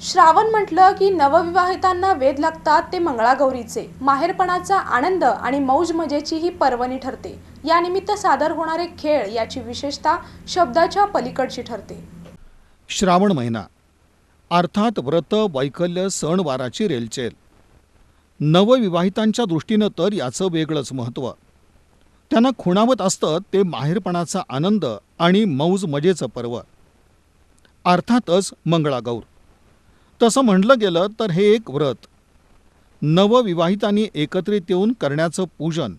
श्रावण म्हटलं की नवविवाहितांना वेध लागतात ते मंगळागौरीचे. माहेरपणाचा आनंद आणि मौज मजेची ही पर्वणी ठरते. यानिमित्त सादर होणारे खेळ याची विशेषता शब्दाच्या पलीकडची ठरते. श्रावण महिना. अर्थात व्रत वैकल्य सणवाराची रेलचेल. नवविवाहितांच्या दृष्टीनं तर याचं वेगळंच महत्त्व. त्यांना खुणावत असतं ते माहेरपणाचा आनंद आणि मौज मजेचं पर्व. अर्थातच मंगळागौर. तसं म्हटलं गेलं तर हे एक व्रत. नवविवाहितांनी एकत्रित येऊन करण्याचं पूजन.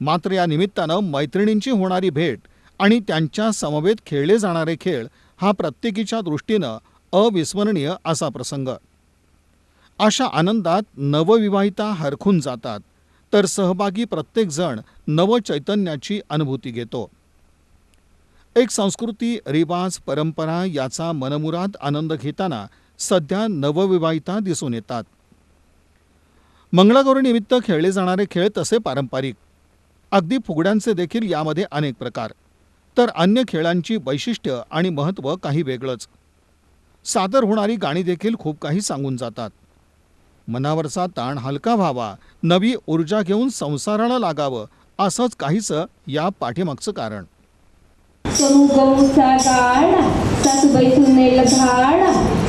मात्र या निमित्तानं मैत्रिणींची होणारी भेट आणि त्यांच्या समवेत खेळले जाणारे खेळ हा प्रत्येकीच्या दृष्टीनं अविस्मरणीय असा प्रसंग. अशा आनंदात नवविवाहिता हरखून जातात तर सहभागी प्रत्येकजण नवचैतन्याची अनुभूती घेतो. एक संस्कृती रिवाज परंपरा याचा मनमुराद आनंद घेताना सध्या नवविवाहिता दिसून येतात. मंगळागौरीनिमित्त खेळले जाणारे खेळ तसे पारंपरिक. अगदी फुगड्यांचे देखील यामध्ये अनेक प्रकार. तर अन्य खेळांची वैशिष्ट्य आणि महत्त्व काही वेगळंच. सादर होणारी गाणी देखील खूप काही सांगून जातात. मनावरचा ताण हलका व्हावा नवी ऊर्जा घेऊन संसाराला लागावं असंच काहीच या पाठीमागचं कारण.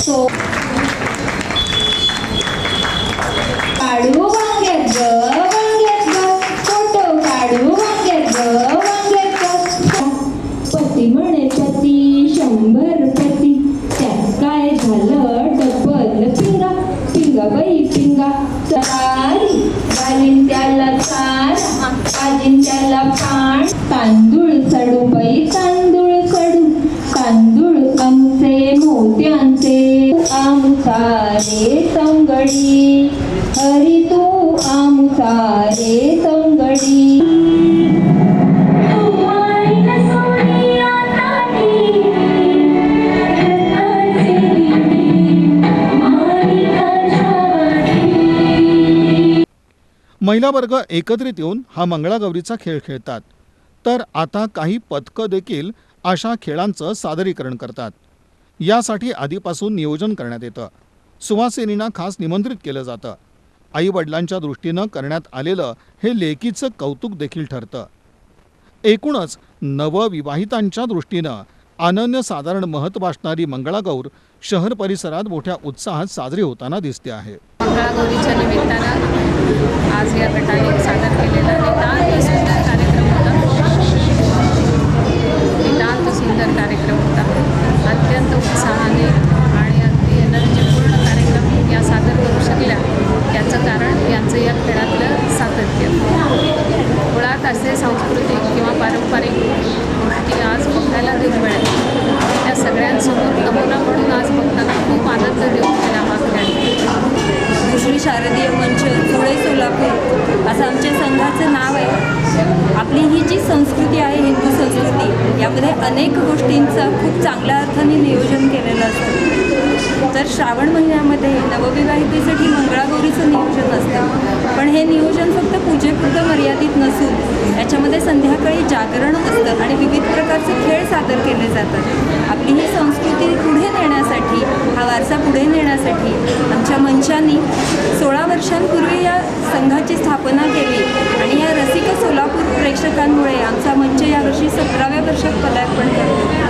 सो गौचा गाणा सासूबाई सुनेल घाणा तो काढू वांग्यात ग वांग्यात ग फोटो काढू वांग्यात ग वांग्यात ग पती म्हणे पती शंभर पती. त्यात काय झालं? डबल पिंगा पिंगा बाई पिंगा. सारी घालीन त्याला चार आजीन त्याला पाण. तांदूळ चढू रे संगडी. हरी तू आमचा रे संगडी. महिला वर्ग एकत्रित येऊन हा मंगळागौरीचा खेळ खेळतात. तर आता काही पथकं देखील अशा खेळांचं सादरीकरण करतात. यासाठी आधीपासून नियोजन करण्यात येतं. सुवासिनींना खास निमंत्रित केलं जातं. आईवडिलांच्या दृष्टीनं करण्यात आलेलं हे लेकीचं कौतुक देखील ठरतं. एकूणच नवविवाहितांच्या दृष्टीनं अनन्यसाधारण महत्त्व असणारी मंगळागौर शहर परिसरात मोठ्या उत्साहात साजरी होताना दिसते आहे. मंगळागौरीच्या निमित्तानं आज या गटाने पारंपरिक गोष्टी आज बघायला देऊ मिळेल. त्या सगळ्यांसमोर नमुना म्हणून आज बघताना खूप आनंद देऊन गेला मागण्या दुसरी श्री शारदीय मंच धुळे सोलापूर असं आमच्या संघाचं नाव आहे. आपली ही जी संस्कृती आहे हिंदू संस्कृती यामध्ये अनेक गोष्टींचं खूप चांगल्या अर्थाने नियोजन केलेलं असतं. तर श्रावण महिन्यामध्ये नवविवाहितेसाठी मंगळागौरीचं नियोजन असतं. पण हे नियोजन म्हणजे पूजेपुरतं मर्यादित नसून याच्यामध्ये संध्याकाळी जागरण असतं आणि विविध प्रकारचे खेळ सादर केले जातात. आपली ही संस्कृती पुढे नेण्यासाठी हा वारसा पुढे नेण्यासाठी आमच्या मंचांनी सोळा वर्षांपूर्वी या संघाची स्थापना केली आणि या रसिक सोलापूर प्रेक्षकांमुळे आमचा मंच यावर्षी सतराव्या वर्षात पदार्पण करतो.